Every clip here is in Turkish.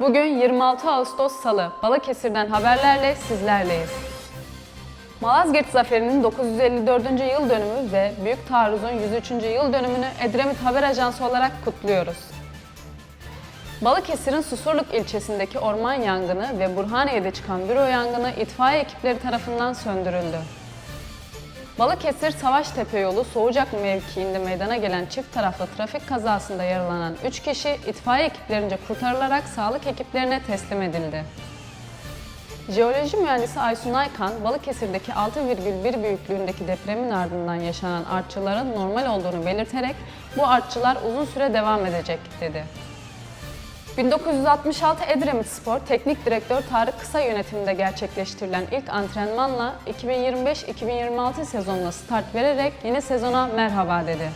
Bugün 26 Ağustos Salı, Balıkesir'den haberlerle sizlerleyiz. Malazgirt Zaferi'nin 954. yıl dönümü ve Büyük Taarruz'un 103. yıl dönümünü Edremit Haber Ajansı olarak kutluyoruz. Balıkesir'in Susurluk ilçesindeki orman yangını ve Burhaniye'de çıkan büro yangını itfaiye ekipleri tarafından söndürüldü. Balıkesir Savaştepe yolu Soğucak mevkiinde meydana gelen çift taraflı trafik kazasında yaralanan 3 kişi itfaiye ekiplerince kurtarılarak sağlık ekiplerine teslim edildi. Jeoloji mühendisi Aysun Aykan, Balıkesir'deki 6,1 büyüklüğündeki depremin ardından yaşanan artçıların normal olduğunu belirterek bu artçılar uzun süre devam edecek dedi. 1966 Edremit Spor Teknik Direktör Tarık Kısa yönetiminde gerçekleştirilen ilk antrenmanla 2025-2026 sezonuna start vererek yeni sezona merhaba dedi.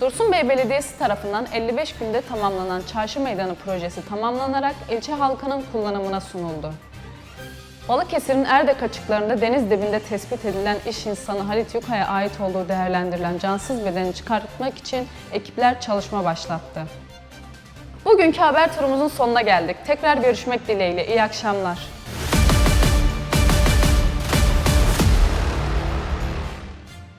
Dursunbey Belediyesi tarafından 55 günde tamamlanan Çarşı Meydanı projesi tamamlanarak ilçe halkının kullanımına sunuldu. Balıkesir'in Erdek açıklarında deniz dibinde tespit edilen iş insanı Halit Yuka'ya ait olduğu değerlendirilen cansız bedeni çıkartmak için ekipler çalışma başlattı. Bugünkü haber turumuzun sonuna geldik. Tekrar görüşmek dileğiyle. İyi akşamlar.